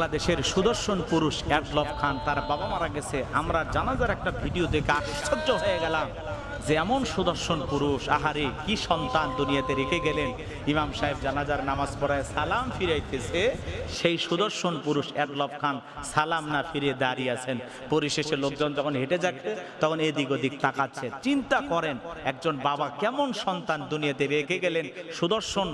বাংলাদেশের সুদর্শন পুরুষ অ্যাডলফ খান, তার বাবা মারা গেছে। আমরা জানাজার একটা ভিডিও দেখে আশ্চর্য হয়ে গেলাম। যে এমন সুদর্শন পুরুষ, আহারে কি সন্তান দুনিয়াতে রেখে গেলেন? ইমাম সাহেব জানাজার নামাজ পড়ায় সালাম ফিরাইতেছে, সেই সুদর্শন পুরুষ অ্যাডলফ খান সালাম না ফিরে দাঁড়িয়ে আছেন। পরিশেষে লোকজন যখন হেঁটে যাচ্ছে তখন এদিক ওদিক তাকাচ্ছে। চিন্তা করেন, একজন বাবা কেমন সন্তান দুনিয়াতে রেখে গেলেন? সুদর্শন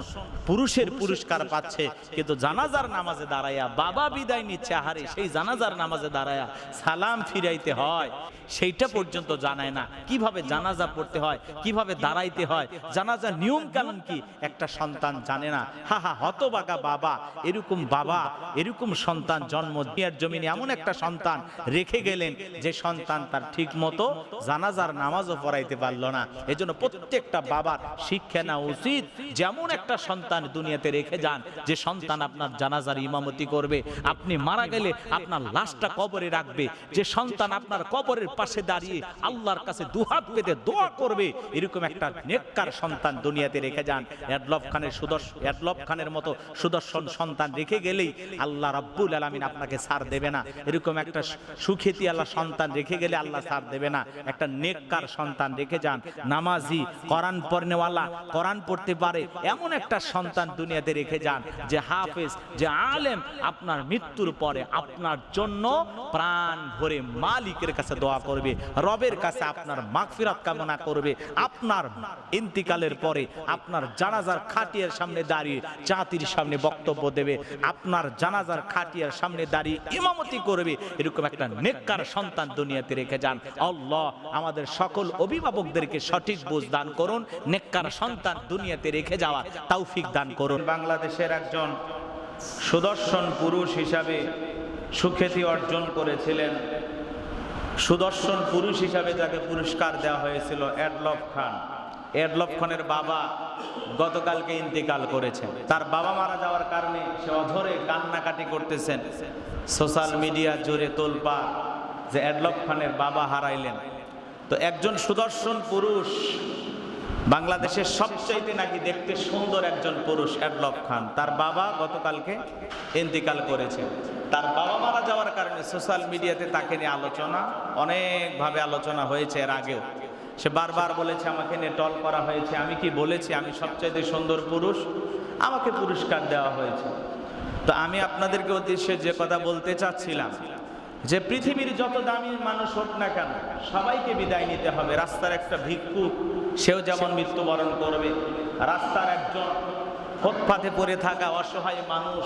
পুরুষের পুরস্কার পাচ্ছে, কিন্তু জানাজার নামাজে দাঁড়াইয়া বাবা বিদায় নিচ্ছে, আহারে সেই জানাজার নামাজে দাঁড়াইয়া সালাম ফিরাইতে হয়। সেইটা পর্যন্ত জানায় না। কীভাবে জানাজা পড়তে হয়, কীভাবে দাঁড়াইতে হয় জানাজার নিয়ম কানুন কি? একটা সন্তান জানে না। হা হা, হতবাগা বাবা, এরকম বাবা, এরকম সন্তান জন্ম দিয়ার জমিনে এমন একটা সন্তান রেখে গেলেন যে সন্তান তার ঠিক মতো জানাজার নামাজও পড়াইতে পারল না। এজন্য প্রত্যেকটা বাবার শিক্ষা নেওয়া উচিত যেমন একটা সন্তান দুনিয়াতে রেখে যান, যে সন্তান আপনার জানাজার ইমামতি করবে, আপনি মারা গেলে আপনার লাশটা কবরে রাখবে, যে সন্তান আপনার কবরের পাশে দাঁড়িয়ে আল্লাহর কাছে দুহাত পেতে দোয়া করবে, এরকম একটা নেককার সন্তান দুনিয়াতে রেখে যান। অ্যাডলফ খানের সুদর্শন অ্যাডলফ খানের মতো সুদর্শন সন্তান রেখে গেলেই আল্লাহ রাব্বুল আলামিন আপনাকে ছাড় দেবে না। এরকম একটা সুখেতি আল্লাহ সন্তান রেখে গেলে আল্লাহ ছাড় দেবে না। একটা নেককার সন্তান রেখে যান। নামাজি, কোরআন পড়নেওয়ালা, কোরআন পড়তে পারে, এমন একটা সন্তান দুনিয়াতে রেখে যান, যে হাফেজ, যে আলেম, আপনার মৃত্যুর পরে আপনার জন্য প্রাণ ভরে মালিকের কাছে দোয়া করবে। রবের কাছে আপনার মাগফিরাত কামনা করবে। আপনার ইন্তিকালের পরে আপনার জানাজার খাটিয়ার সামনে দাঁড়িয়ে জাতির সামনে বক্তব্য দেবে। আপনার জানাজার খাটিয়ার সামনে দাঁড়িয়ে ইমামতি করবে। এরকম একটা নেককার সন্তান দুনিয়াতে রেখে যান। আল্লাহ আমাদের সকল অভিভাবকদেরকে সঠিক বোঝ দান করুন, নেককার সন্তান দুনিয়াতে রেখে যাওয়া তৌফিক দান করুন। বাংলাদেশের একজন সুদর্শন পুরুষ হিসাবে সুখ্যাতি অর্জন করেছিলেন। সুদর্শন পুরুষ হিসাবে যাকে পুরস্কার দেওয়া হয়েছিল এডলফ খান। এডলফ খানের বাবা গতকালকে ইন্তেকাল করেছেন তার বাবা মারা যাওয়ার কারণে সে অধরে কান্নাকাটি করতেছেন। সোশ্যাল মিডিয়া জুড়ে তোলপা যে এডলফ খানের বাবা হারাইলেন। তো একজন সুদর্শন পুরুষ বাংলাদেশের সবচাইতে নাকি দেখতে সুন্দর একজন পুরুষ অ্যাডলফ খান। তার বাবা গতকালকে ইন্তিকাল করেছে। তার বাবা মারা যাওয়ার কারণে সোশ্যাল মিডিয়াতে তাকে নিয়ে আলোচনা, অনেকভাবে আলোচনা হয়েছে এর আগেও। সে বারবার বলেছে, আমাকে নিয়ে টল করা হয়েছে, আমি কি বলেছি, আমি সবচাইতে সুন্দর পুরুষ, আমাকে পুরস্কার দেওয়া হয়েছে। তো আমি আপনাদেরকে উদ্দেশ্যে যে কথা বলতে চাচ্ছিলাম যে পৃথিবীর যত দামি মানুষ হোক না কেন, সবাইকে বিদায় নিতে হবে। রাস্তার একটা ভিক্ষুক, সেও যেমন মৃত্যুবরণ করবে, রাস্তার একজন ফুটপাথে পড়ে থাকা অসহায় মানুষ,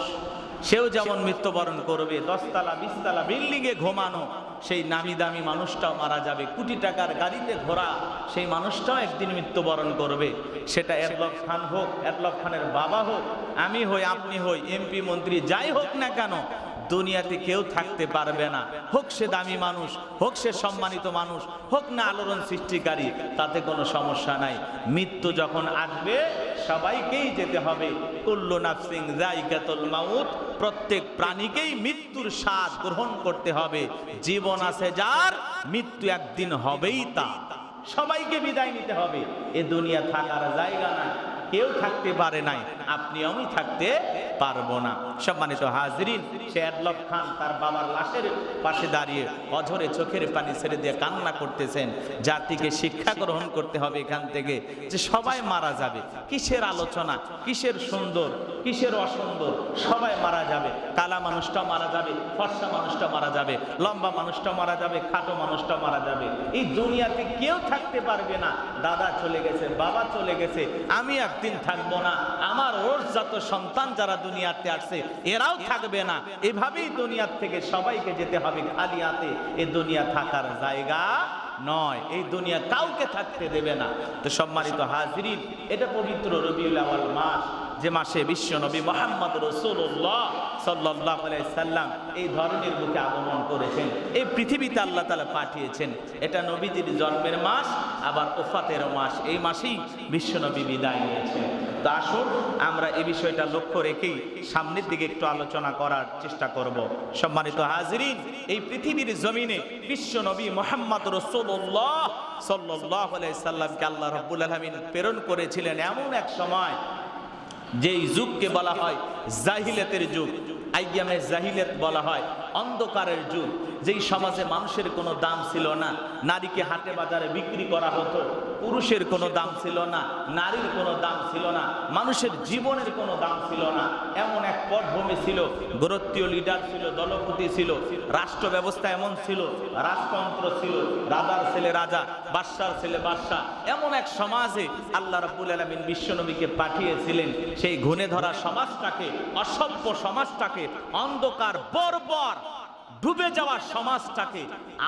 সেও যেমন মৃত্যুবরণ করবে, দশতলা, বিশতলা, বিল্ডিংয়ে ঘুমানো, সেই নামি দামি মানুষটাও মারা যাবে। কোটি টাকার গাড়িতে ঘোরা সেই মানুষটাও একদিন মৃত্যুবরণ করবে। সেটা এরলক খান হোক এরলক খানের বাবা হোক, আমি হই, আপনি হই, এমপি, মন্ত্রী, যাই হোক না কেন দুনিয়াতে কেউ থাকতে পারবে না। হোক সে দামি মানুষ, হোক সে সম্মানিত মানুষ, হোক না আলোড়ন সৃষ্টিকারী, তাতে কোনো সমস্যা নাই। মৃত্যু যখন আসবে, সবাইকেই যেতে হবে। কুল্লু নাফসিং জাইকাতুল মাউত, প্রত্যেক প্রাণীকেই মৃত্যুর স্বাদ গ্রহণ করতে হবে। জীবন আছে যার, মৃত্যু একদিন হবেই তা। সবাইকে বিদায় নিতে হবে। এ দুনিয়া থাকার জায়গা না কেউ থাকতে পারে নাই। আপনি আমি থাকতে পারব না। সম্মানিত হাজরিন সে খান তার বাবার লাশের পাশে দাঁড়িয়ে অঝরে চোখের পানি ছেড়ে দিয়ে কান্না করতেছেন। জাতিকে শিক্ষা গ্রহণ করতে হবে এখান থেকে যে সবাই মারা যাবে। কিসের আলোচনা? কিসের সুন্দর? কিসের অসুন্দর? সবাই মারা যাবে। কালা মানুষটা মারা যাবে, ফর্সা মানুষটা মারা যাবে, লম্বা মানুষটা মারা যাবে, খাটো মানুষটা মারা যাবে। এই দুনিয়াতে কেউ থাকতে পারবে না। দাদা চলে গেছে, বাবা চলে গেছে, আমি একদিন থাকব না, আমার ওর যত সন্তান যারা দুনিয়াতে আসছে এরাও থাকবে না। এভাবেই দুনিয়ার থেকে সবাইকে যেতে হবে খালি হাতে। এ দুনিয়া থাকার জায়গা নয়। এই দুনিয়া কাউকে থাকতে দেবে না। তো সম্মানিত হাজির এটা পবিত্র রবিউল আওয়াল মাস। যে মাসে বিশ্ব নবী মোহাম্মদ রসুল্লাহ সাল্লাহ সাল্লাম এই ধরনের বুকে আগমন করেছেন। এই পৃথিবীতে আল্লাহ তালা পাঠিয়েছেন। এটা নবীজির জন্মের মাস, আবার ওফাতের মাস। এই মাসেই বিশ্ব নবী বিদায় নিয়েছেন। তো আসুন, আমরা এই বিষয়টা লক্ষ্য রেখেই সামনের দিকে একটু আলোচনা করার চেষ্টা করব। সম্মানিত হাজরিন, এই পৃথিবীর জমিনে বিশ্ব নবী মোহাম্মদ রসুল্লাহ সাল্লাহ সাল্লামকে আল্লাহ রব্বুল আলমিন প্রেরণ করেছিলেন এমন এক সময় যেই যুগকে বলা হয় জাহিলেতের যুগ, আইয়ামে জাহিলেত বলা হয় অন্ধকারের যুগ। যেই সমাজে মানুষের কোনো দাম ছিল না নারীকে হাটে বাজারে বিক্রি করা হতো। পুরুষের কোনো দাম ছিল না, নারীর কোনো দাম ছিল না, মানুষের জীবনের কোনো দাম ছিল না। এমন এক পটভূমি ছিল গোরত্বীয় লিডার ছিল, দলপতি ছিল, রাষ্ট্র ব্যবস্থা এমন ছিল, রাজতন্ত্র ছিল, রাজার ছেলে রাজা, বাদশার ছেলে বাদশাহ এমন এক সমাজে আল্লাহ রাব্বুল আলামিন বিশ্বনবীকে পাঠিয়েছিলেন। সেই ঘুণে ধরা সমাজটাকে, অসভ্য সমাজটাকে অন্ধকার, বর্বর ডুবে যাওয়া সমাজটাকে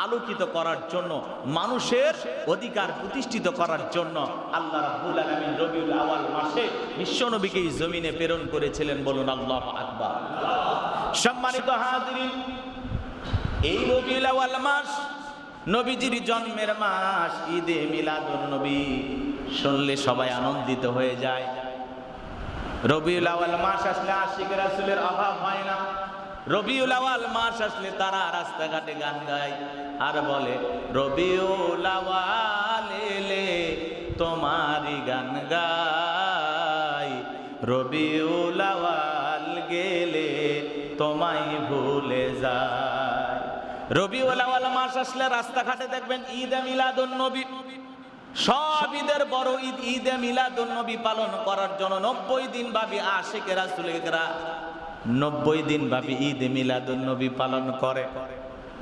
আলোকিত করার জন্য, মানুষের অধিকার প্রতিষ্ঠিত করার জন্য আল্লাহ রবিউল আওয়াল মাসে বিশ্বনবীকে জমিনে প্রেরণ করেছিলেন বলুন আল্লাহ আকবার। সম্মানিত হাজিরিন, এই রবিউল আওয়াল মাস নবীজির জন্মের মাস, ঈদে মিলাদুন নবী। শুনলে সবাই আনন্দিত হয়ে যায়। রবিউল আওয়াল মাস আসলে আশিক রাসূলের অভাব হয় না। রবিউল আওয়াল মাস আসলে তারা রাস্তাঘাটে গান গায়। আর বলে, রবিউল আওয়াল এলে তোমারই গান গাই। রবিউল আওয়াল গেলে তোমায় ভুলে যায়। রবিউল আওয়াল মাস আসলে রাস্তাঘাটে দেখবেন ঈদ মিলাদুন নবী। সব ঈদের বড় ঈদ, ঈদে মিলাদুন নবী পালন করার জন্য নব্বই দিন ভাবি আশেকেরা সুলেকেরা নব্বই দিন ভাবি ঈদ মিলাদুল নবী পালন করে।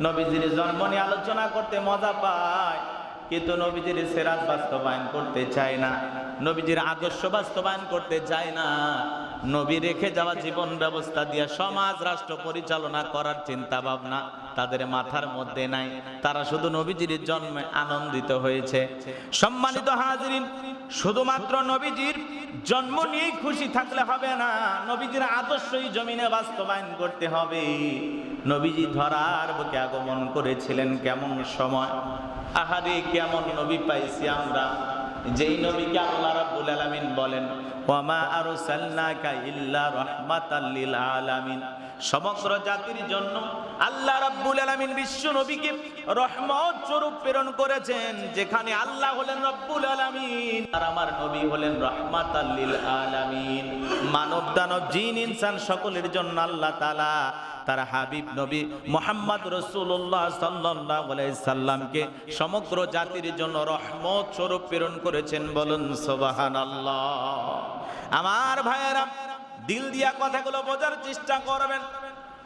নবীজির জন্ম নিয়ে আলোচনা করতে মজা পায়, কিন্তু নবীজির সেরাত বাস্তবায়ন করতে চায় না। নবীজির আদর্শ বাস্তবায়ন করতে চায় না। নবী রেখে যাওয়া জীবন ব্যবস্থা দিয়ে সমাজ, রাষ্ট্র পরিচালনা করার চিন্তা ভাবনা তাদের মাথার মধ্যে নাই। তারা শুধু নবীজির জন্মে আনন্দিত হয়েছে। সম্মানিত হাজিরিন, শুধুমাত্র নবীজির জন্ম নিয়েই খুশি থাকলে হবে না। নবীজির আদর্শই জমিনে বাস্তবায়ন করতে হবে। নবীজি ধরার বুকে আগমন করেছিলেন কেমন সময়? আহারে, কেমন নবী পাইছি আমরা। যেই নবীকে আল্লাহ রাব্বুল আলামিন বলেন ওয়া মা আরসালনাকা ইল্লা রাহমাতাল লিল আলামিন। সমগ্র জাতির জন্য আল্লাহ রাব্বুল আলামিন বিশ্ব নবীকে রহমত স্বরূপ প্রেরণ করেছেন, যেখানে আল্লাহ হলেন রব্বুল আলামিন আর আমার নবী হলেন রহমাতাল লিল আলামিন। মানব দানব জিন, ইনসান সকলের জন্য আল্লাহ তাআলা তার হাবিব নবী মোহাম্মদ রসুল্লাহ সাল্লাহ সাল্লামকে সমগ্র জাতির জন্য রহমত স্বরূপ প্রেরণ করেছেন বলুন সোবাহান আমার ভাইয়েরা দিল দিয়া কথাগুলো বোঝার চেষ্টা করবেন।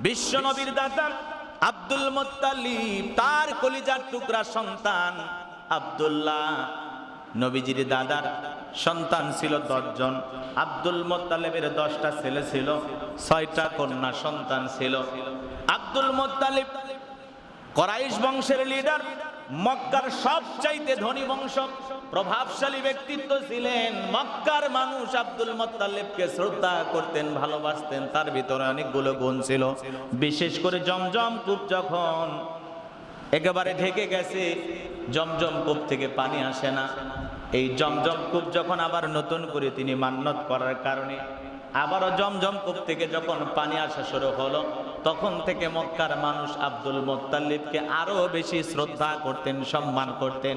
বিশ্ব নবীর দাদা আব্দুল মোত্তালিব, তার কলিজার টুকরা সন্তান আব্দুল্লাহ। নবীজির দাদার সন্তান ছিল দশজন। আব্দুল মোত্তালেবের দশটা ছেলে ছিল, ছয়টা কন্যা সন্তান ছিল। আব্দুল মোত্তালিব করাইশ বংশের লিডার মক্কার সবচাইতে ধনী বংশ প্রভাবশালী ব্যক্তিত্ব ছিলেন। মক্কার মানুষ আব্দুল মোত্তালেবকে শ্রদ্ধা করতেন, ভালোবাসতেন। তার ভিতরে অনেকগুলো গুণ ছিল। বিশেষ করে জমজম কূপ যখন একেবারে ঢেকে গেছে, জমজম কূপ থেকে পানি আসে না। এই জমজম কূপ যখন আবার নতুন করে তিনি মান্যত করার কারণে, আবারও জমজম কূপ থেকে যখন পানি আসা শুরু হলো তখন থেকে মক্কার মানুষ আব্দুল মোত্তালিবকে আরও বেশি শ্রদ্ধা করতেন, সম্মান করতেন।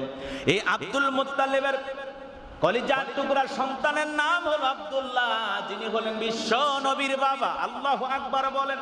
এই আব্দুল মোত্তালিবের কলিজার টুকরা সন্তানের নাম হল আব্দুল্লাহ, যিনি হলেন বিশ্ব নবীর বাবা। আল্লাহ আকবার বলেন।